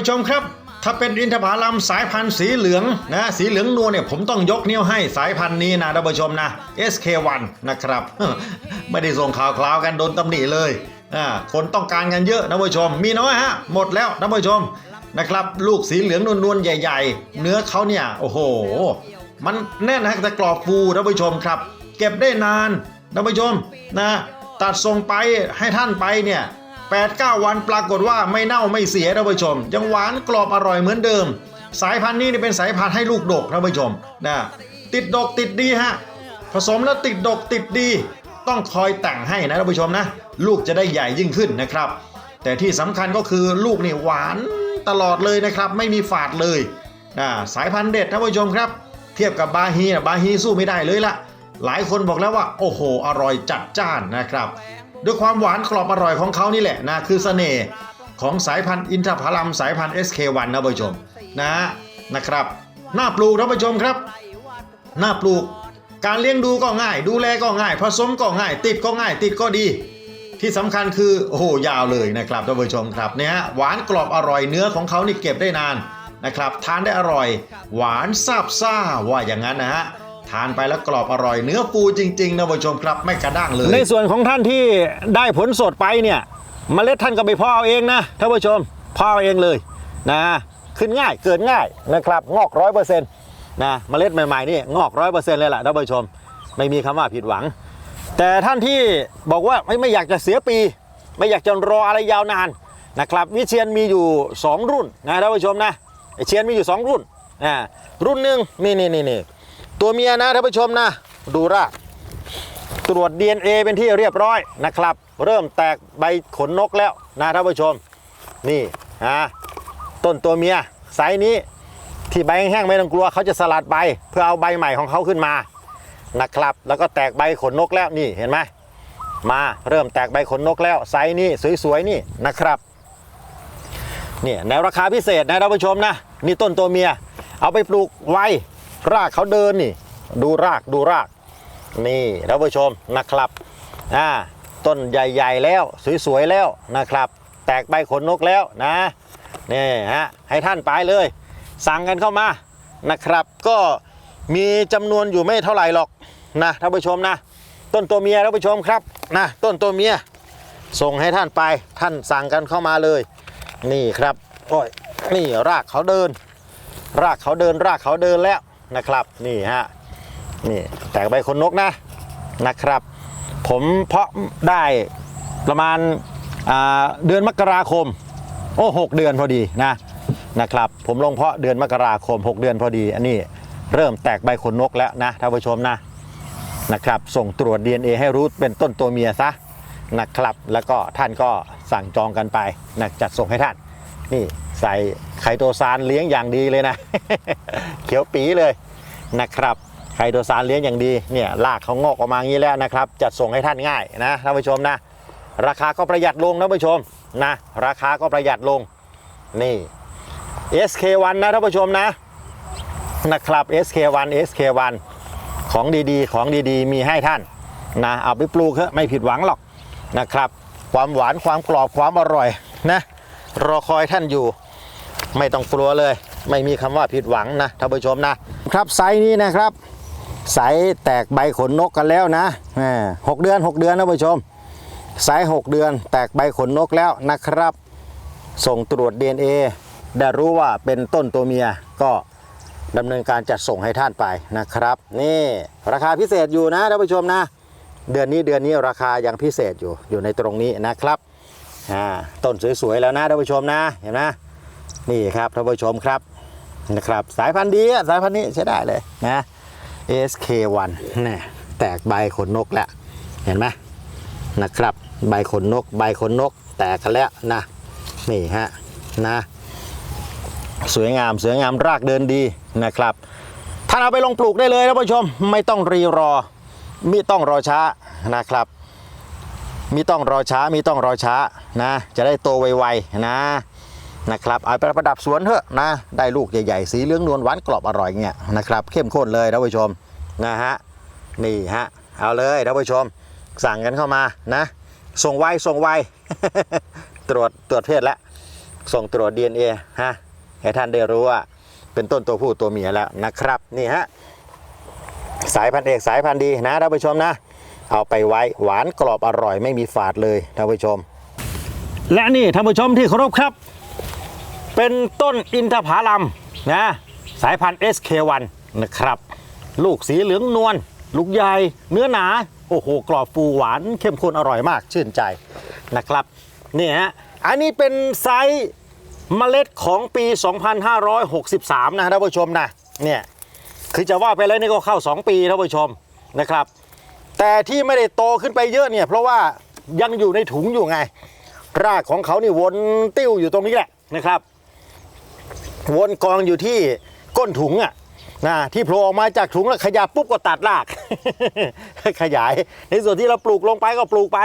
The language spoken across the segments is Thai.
ผู้ชมครับ ถ้าเป็นอินทผลัมสายพันธุ์สีเหลืองนะสีเหลืองนวลเนี่ยผมต้องยกนิ้วให้สายพันธุ์นี้นะท่านผู้ชมนะ SK1 นะครับ ไม่ได้ส่งข่าวคราวกันโดนตำหนิเลยอ่าคนต้องการกันเยอะท่านผู้ชม มีน้อยฮะหมดแล้วท่านผู้ชมนะครับ ลูกสีเหลืองนวลๆใหญ่ ๆ เนื้อเขาเนี่ยโอ้โห มันแน่นฮะแต่กรอบฟูท่านผู้ชมครับ เก็บได้นานท่านผู้ชมนะตัดส่งไปให้ท่านไปเนี่ย 8 9 วันปรากฏว่าไม่เน่าไม่เสียท่านผู้ชม ยังหวานกรอบอร่อยเหมือนเดิม สายพันธุ์นี้เป็นสายพันธุ์ให้ลูกดกท่านผู้ชมนะติดดกติดดีฮะผสมแล้วติดดกติดดี ต้องคอยแต่งให้นะท่านผู้ชมนะ ลูกจะได้ใหญ่ยิ่งขึ้นนะครับ แต่ที่สำคัญก็คือลูกนี่หวานตลอดเลยนะครับ ไม่มีฝาดเลยอ่าสายพันธุ์เด็ดท่านผู้ชมครับ เทียบกับบาฮีนะบาฮีสู้ไม่ได้เลยละหลายคนบอกแล้วว่า โอ้โห อร่อยจัดจ้านนะครับ ด้วยความหวานกรอบอร่อยของเขานี่แหละนะคือเสน่ห์ของสายพันธุ์อินทผลัมสายพันธุ์ SK1 นะผู้ชมนะนะครับหน้าปลูกท่านผู้ชมครับ หน้าปลูกการเลี้ยงดูก็ง่าย ดูแลก็ง่าย ผสมก็ง่าย ติดก็ง่าย ติดก็ดี ที่สำคัญคือโอ้โหยาวเลยนะครับท่านผู้ชมครับเนี่ยหวานกรอบอร่อยเนื้อของเขานี่เก็บได้นานนะครับทานได้อร่อย หวานซาบซ่าว่าอย่างนั้นนะฮะ ทานไปแล้วกรอบอร่อยเนื้อฟูจริงๆนะผู้ชมครับไม่กระด้างเลย ในส่วนของท่านที่ได้ผลสดไปเนี่ยเมล็ดท่านก็ไปเพาะเอาเองนะท่านผู้ชมเพาะเอาเองเลยนะขึ้นง่ายเกิดง่ายนะครับงอกร้อยเปอร์เซ็นต์นะเมล็ดใหม่ๆนี่งอกร้อยเปอร์เซ็นต์เลยแหละท่านผู้ชม ไม่มีคำว่าผิดหวัง แต่ท่านที่บอกว่าไม่ไม่อยากจะเสียปี ไม่อยากจะรออะไรยาวนานนะครับวิเชียนมีอยู่ 2 รุ่นนะท่านผู้ชมนะเชียนมีอยู่ 2 รุ่นอ่ารุ่นหนึ่งนี่นี่นี่นี่ ตัวเมียนะท่านผู้ชมนะ ดูรากตรวจ DNA เป็นที่เรียบร้อยนะครับ เริ่มแตกใบขนนกแล้วนะท่านผู้ชม นี่นะต้นตัวเมียไซส์นี้ที่ใบแห้งๆไม่ต้องกลัวเขาจะสลัดใบเพื่อเอาใบใหม่ของเขาขึ้นมานะครับ แล้วก็แตกใบขนนกแล้วนี่เห็นไหมมาเริ่มแตกใบขนนกแล้วไซส์นี้สวยๆนี่นะครับนี่ในราคาพิเศษนะท่านผู้ชมนะนี่ต้นตัวเมีย เอาไปปลูกไว รากเขาเดินนี่ ดูรากดูราก นี่ท่านผู้ชมนะครับอ่าต้นใหญ่ๆแล้วสวยๆแล้วนะครับ แตกใบขนนกแล้วนะนี่ฮะให้ท่านไปเลย สั่งกันเข้ามานะครับ ก็มีจำนวนอยู่ไม่เท่าไหร่หรอกนะท่านผู้ชมนะ ต้นตัวเมียท่านผู้ชมครับนะต้นตัวเมียส่งให้ท่านไปท่านสั่งกันเข้ามาเลย นี่ครับโอ้ยนี่รากเขาเดิน รากเขาเดินรากเขาเดินแล้ว นะครับนี่ฮะนี่แตกใบขนนกนะนะครับ ผมเพาะได้ประมาณาเดือนมกราคม โอ้หกเดือนพอดีนะนะครับ ผมลงเพาะเดือนมกราคม 6 เดือนพอดี อันนี้เริ่มแตกใบขนนกแล้วนะท่านผู้ชมนะนะครับ ส่งตรวจ DNA ให้รู้เป็นต้นตัวเมียซะนะครับ แล้วก็ท่านก็สั่งจองกันไปนะจัดส่งให้ท่าน นี่ใส่ไคโตซานเลี้ยงอย่างดีเลยนะ เขียวปีเลยนะครับไคโตซานเลี้ยงอย่างดีเนี่ยรากเขางอกออกมาอย่างนี้แล้วนะครับ จัดส่งให้ท่านง่ายนะท่านผู้ชมนะ ราคาก็ประหยัดลงนะท่านผู้ชมนะราคาก็ประหยัดลงนี่ SK1 นะท่านผู้ชมนะนะครับ SK1 SK1 ของดีๆ ของดีๆ มีให้ท่านนะเอาไปปลูกเถอะไม่ผิดหวังหรอกนะครับ ความหวานความกรอบความอร่อยนะ รอคอยท่านอยู่ ไม่ต้องกลัวเลย ไม่มีคำว่าผิดหวังนะท่านผู้ชมนะครับไซส์นี้นะครับไซแตกใบขนนกกันแล้วนะหกเดือนหกเดือนท่านผู้ชมไซส์หกเดือน แตกใบขนนกแล้วนะครับ ส่งตรวจ DNA ได้รู้ว่าเป็นต้นตัวเมียก็ดำเนินการจัดส่งให้ท่านไปนะครับ นี่ราคาพิเศษอยู่นะท่านผู้ชมนะ เดือนนี้เดือนนี้ราคายังพิเศษอยู่อยู่ในตรงนี้นะครับ อ่าต้นสวยๆแล้วนะท่านผู้ชมนะเห็นไหมนี่ครับท่านผู้ชมครับนะครับสายพันธุ์ดีอะสายพันธุ์นี้ใช้ได้เลยนะ SK1 นี่แตกใบขนนกแล้วเห็นไหมนะครับใบขนนก ใบขนนก แตกกันแล้วนะนี่ฮะนะสวยงามสวยงามรากเดินดีนะครับท่านเอาไปลงปลูกได้เลยท่านผู้ชม ไม่ต้องรีรอ ไม่ต้องรอช้านะครับ มีต้องรอช้ามีต้องรอช้านะ จะได้โตไวๆนะนะครับเอาไปประดับสวนเถอะนะ ได้ลูกใหญ่ๆ สีเหลืองนวลหวานกรอบอร่อยเงี้ยนะครับเข้มข้นเลยท่านผู้ชมนะฮะนี่ฮะเอาเลยท่านผู้ชม สั่งกันเข้ามานะ ส่งไวส่งไวตรวจตรวจเพศแล้วส่งตรวจ DNA ฮะให้ท่านได้รู้ว่าเป็นต้นตัวผู้ตัวเมียแล้วนะครับนี่ฮะสายพันธุ์เอกสายพันธุ์ดีนะท่านผู้ชมนะ เอาไปไว้หวานกรอบอร่อยไม่มีฝาดเลยท่านผู้ชม และนี่ท่านผู้ชมที่เคารพครับ เป็นต้นอินทผลัมนะสายพันธุ์ SK1 นะครับ ลูกสีเหลืองนวลลูกใหญ่เนื้อหนา โอ้โห กรอบฟูหวานเข้มข้นอร่อยมากชื่นใจนะครับนี่ฮะอันนี้เป็นไซส์เมล็ดของปี 2563 นะท่านผู้ชมนะเนี่ยคือจะว่าไปแล้วนี่ก็เข้า 2 ปีท่านผู้ชมนะครับ แต่ที่ไม่ได้โตขึ้นไปเยอะเนี่ย เพราะว่ายังอยู่ในถุงอยู่ไง รากของเขานี่วนติ้วอยู่ตรงนี้แหละนะครับ วนกองอยู่ที่ก้นถุงอะนะที่โผล่ออกมาจากถุงแล้วขยับปุ๊บก็ตัดราก ขยาย ในส่วนที่เราปลูกลงไปก็ปลูกไป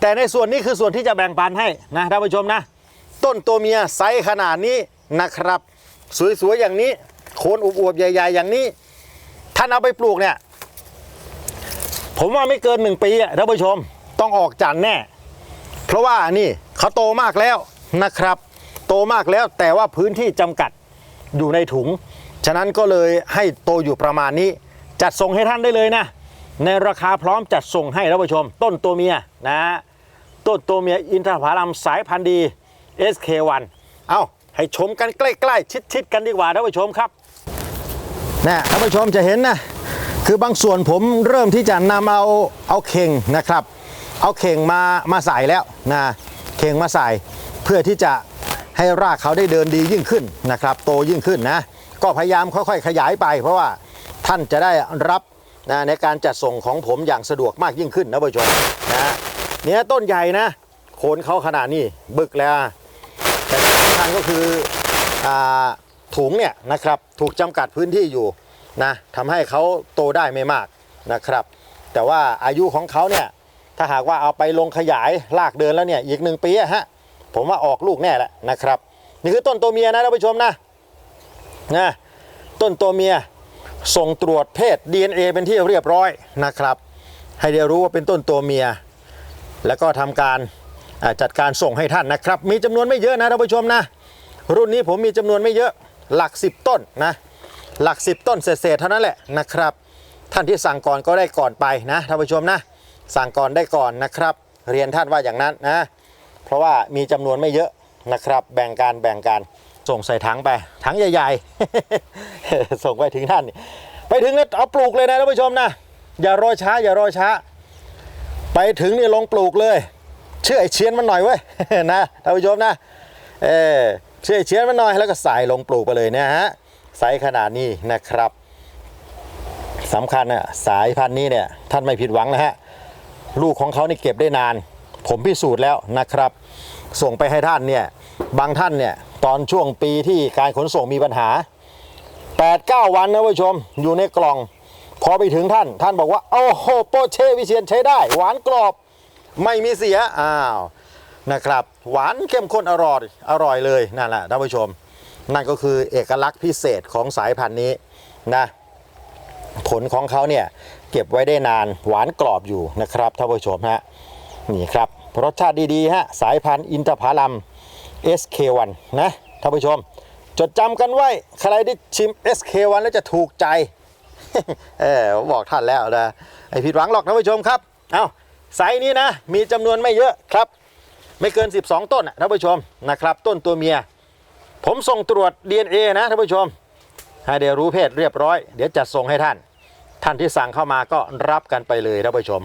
แต่ในส่วนนี้คือส่วนที่จะแบ่งปันให้นะท่านผู้ชมนะ ต้นตัวเมียไซส์ขนาดนี้นะครับ สวยๆอย่างนี้โคนอวบๆใหญ่ ๆ อย่างนี้ ท่านเอาไปปลูกเนี่ย ผมว่าไม่เกินหนึ่งปีอะท่านผู้ชมต้องออกจันแน่ เพราะว่านี่เขาโตมากแล้วนะครับ โตมากแล้วแต่ว่าพื้นที่จำกัดอยู่ในถุง ฉะนั้นก็เลยให้โตอยู่ประมาณนี้ จัดส่งให้ท่านได้เลยนะ ในราคาพร้อมจัดส่งให้ท่านผู้ชม ต้นตัวเมียนะต้นตัวเมียอินทผลัมสายพันธุ์ดี SK1 เอาให้ชมกันใกล้ๆชิดๆกันดีกว่าท่านผู้ชมครับนะท่านผู้ชมจะเห็นนะ คือบางส่วนผมเริ่มที่จะนำเอาเอาเข่งนะครับ เอาเข่งมามาใส่แล้วนะเข่งมาใส่เพื่อที่จะให้รากเขาได้เดินดียิ่งขึ้นนะครับ โตยิ่งขึ้นนะก็พยายามค่อยๆ ขยายไป เพราะว่าท่านจะได้รับนะในการจัดส่งของผมอย่างสะดวกมากยิ่งขึ้นนะผู้ชมนะเนี่ยต้นใหญ่นะโคนเขาขนาดนี้บึกแล้วแต่สำคัญก็คืออาถุงเนี่ยนะครับถูกจำกัดพื้นที่อยู่ นะทำให้เขาโตได้ไม่มากนะครับ แต่ว่าอายุของเขาเนี่ยถ้าหากว่าเอาไปลงขยายลากเดินแล้วเนี่ยอีกหนึ่งปีฮะผมว่าออกลูกแน่แหละนะครับ นี่คือต้นตัวเมียนะท่านผู้ชมนะนะต้นตัวเมียส่งตรวจเพศ DNA เป็นที่เรียบร้อยนะครับ ให้ได้รู้ว่าเป็นต้นตัวเมีย แล้วก็ทำการจัดการส่งให้ท่านนะครับ มีจำนวนไม่เยอะนะท่านผู้ชมนะ รุ่นนี้ผมมีจำนวนไม่เยอะหลัก 10 ต้นนะ หลัก 10 ต้นเศษๆเท่านั้นแหละนะครับ ท่านที่สั่งก่อนก็ได้ก่อนไปนะท่านผู้ชมนะ สั่งก่อนได้ก่อนนะครับ เรียนท่านว่าอย่างนั้นนะเพราะว่ามีจำนวนไม่เยอะนะครับ แบ่งการแบ่งการส่งใส่ถังไปถังใหญ่ ๆ ส่งไปถึงท่านไปถึงแล้วเอาปลูกเลยนะท่านผู้ชมนะอย่ารอช้าอย่ารอช้า ไปถึงนี่ลงปลูกเลย เชื่อไอเชียนมันหน่อยเว้ยนะท่านผู้ชมนะเออเชื่อไอเชียนมันหน่อยแล้วก็ใส่ลงปลูกไปเลยนะฮะ ไซส์ขนาดนี้นะครับสำคัญน่ะสายพันธุ์นี้เนี่ยท่านไม่ผิดหวังนะฮะลูกของเขานี่เก็บได้นาน ผมพิสูจน์แล้วนะครับ ส่งไปให้ท่านเนี่ยบางท่านเนี่ยตอนช่วงปีที่การขนส่งมีปัญหา 8-9 วันนะผู้ชมอยู่ในกล่อง พอไปถึงท่าน ท่านบอกว่าโอ้โหโปรเชวิเชียนใช้ได้ หวานกรอบไม่มีเสียอ้าวนะครับ หวานเข้มข้นอร่อยอร่อยเลยนั่นแหละท่านผู้ชม นั่นก็คือเอกลักษณ์พิเศษของสายพันธุ์นี้นะผลของเขาเนี่ยเก็บไว้ได้นานหวานกรอบอยู่นะครับท่านผู้ชมฮะนี่ครับรสชาติดีๆฮะสายพันธุ์อินทผลัม SK1 นะท่านผู้ชม จดจำกันไว้ใครได้ชิม SK1 แล้วจะถูกใจเออบอกท่านแล้วนะไอผิดหวังหรอกท่านผู้ชมครับเอาไซนี้นะมีจำนวนไม่เยอะครับ ไม่เกิน 12 ต้นนะท่านผู้ชมนะครับ ต้นตัวเมีย ผมส่งตรวจ DNA นะท่านผู้ชม ให้ได้รู้เพศเรียบร้อย เดี๋ยวจัดส่งให้ท่าน ท่านที่สั่งเข้ามาก็รับกันไปเลยท่านผู้ชม